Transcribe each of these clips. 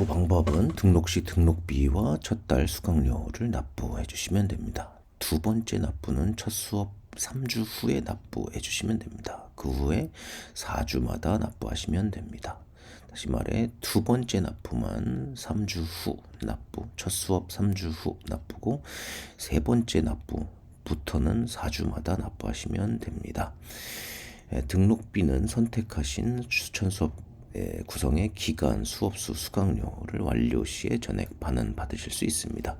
납부 방법은 등록 시 등록비와 첫 달 수강료를 납부해 주시면 됩니다. 두 번째 납부는 첫 수업 3주 후에 납부해 주시면 됩니다. 그 후에 4주마다 납부하시면 됩니다. 다시 말해 두 번째 납부만 3주 후 납부, 첫 수업 3주 후 납부고 세 번째 납부부터는 4주마다 납부하시면 됩니다. 에, 등록비는 선택하신 추천 수업 에, 구성의 기간, 수업수, 수강료를 완료 시에 전액 반환 받으실 수 있습니다.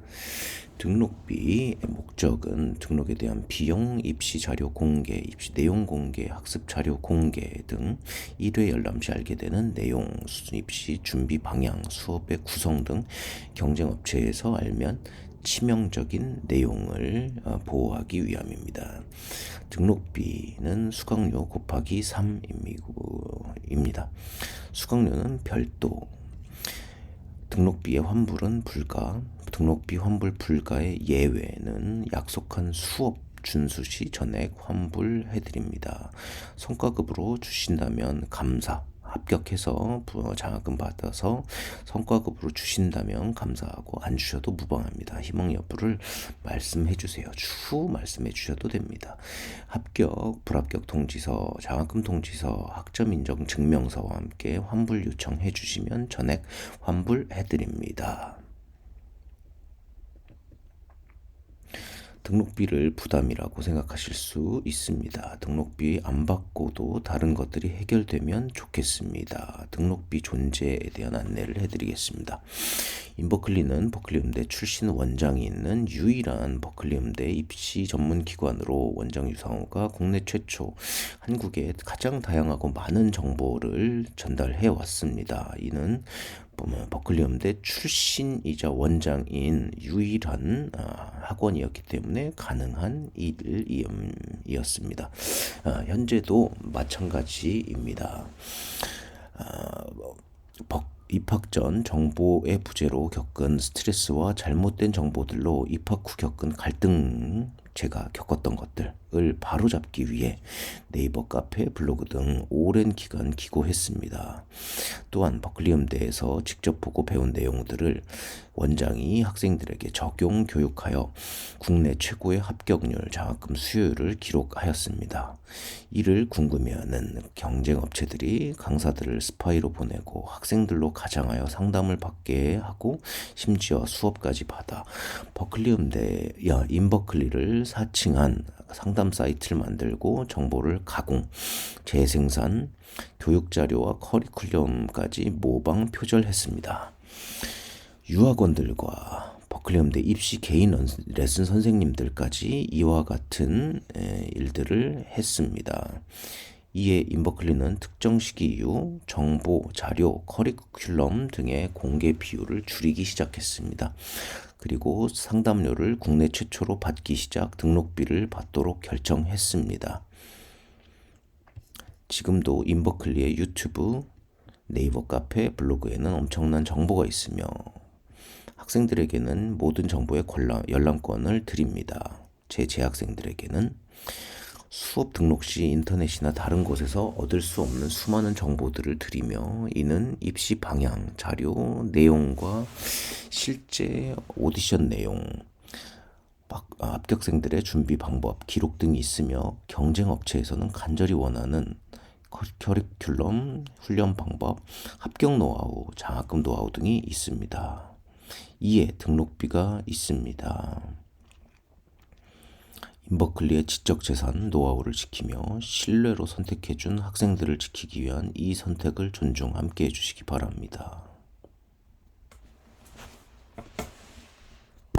등록비의 목적은 등록에 대한 비용, 입시 자료 공개, 입시 내용 공개, 학습 자료 공개 등 1회 열람 시 알게 되는 내용, 입시 준비 방향, 수업의 구성 등 경쟁 업체에서 알면 치명적인 내용을 어, 보호하기 위함입니다. 등록비는 수강료 곱하기 3입니다. 수강료는 별도, 등록비의 환불은 불가, 등록비 환불 불가의 예외는 약속한 수업 준수 시 전액 환불해 드립니다. 성과급으로 주신다면 감사, 합격해서 부- 장학금 받아서 성과급으로 주신다면 감사하고 안 주셔도 무방합니다. 희망 여부를 말씀해 주세요. 추후 말씀해 주셔도 됩니다. 합격, 불합격 통지서, 장학금 통지서, 학점 인정 증명서와 함께 환불 요청해 주시면 전액 환불해 드립니다. 등록비를 부담이라고 생각하실 수 있습니다. 등록비 안 받고도 다른 것들이 해결되면 좋겠습니다. 등록비 존재에 대한 안내를 해드리겠습니다. 인버클리는 버클리 음대 출신 원장이 있는 유일한 버클리 음대 입시 전문 기관으로 원장 유상호가 국내 최초 한국에 가장 다양하고 많은 정보를 전달해 왔습니다. 이는 보면 버클리 음대 출신이자 원장인 유일한 아, 학원이었기 때문에 가능한 일이었습니다. 아, 현재도 마찬가지입니다. 아, 버- 입학 전 정보의 부재로 겪은 스트레스와 잘못된 정보들로 입학 후 겪은 갈등 제가 겪었던 것들을 바로잡기 위해 네이버 카페, 블로그 등 오랜 기간 기고했습니다. 또한 버클리 음대에서 직접 보고 배운 내용들을 원장이 학생들에게 적용 교육하여 국내 최고의 합격률, 장학금 수요율을 기록하였습니다. 이를 궁금해하는 경쟁 업체들이 강사들을 스파이로 보내고 학생들로 가장하여 상담을 받게 하고 심지어 수업까지 받아 버클리 음대 야 인버클리를 사칭한 상담 사이트를 만들고 정보를 가공, 재생산, 교육 자료와 커리큘럼까지 모방 표절했습니다. 유학원들과 버클리 음대 입시 개인 런- 레슨 선생님들까지 이와 같은 에, 일들을 했습니다. 이에 인버클리는 특정 시기 이후 정보, 자료, 커리큘럼 등의 공개 비율을 줄이기 시작했습니다. 그리고 상담료를 국내 최초로 받기 시작 등록비를 받도록 결정했습니다. 지금도 인버클리의 유튜브, 네이버 카페, 블로그에는 엄청난 정보가 있으며 학생들에게는 모든 정보의 권람, 열람권을 드립니다. 제 재학생들에게는 수업 등록 시 인터넷이나 다른 곳에서 얻을 수 없는 수많은 정보들을 드리며 이는 입시 방향, 자료, 내용과 실제 오디션 내용, 합격생들의 준비 방법, 기록 등이 있으며 경쟁 업체에서는 간절히 원하는 커- 커리큘럼, 훈련 방법, 합격 노하우, 장학금 노하우 등이 있습니다. 이에 등록비가 있습니다. 인버클리의 지적 재산 노하우를 지키며 신뢰로 선택해준 학생들을 지키기 위한 이 선택을 존중 함께 해주시기 바랍니다.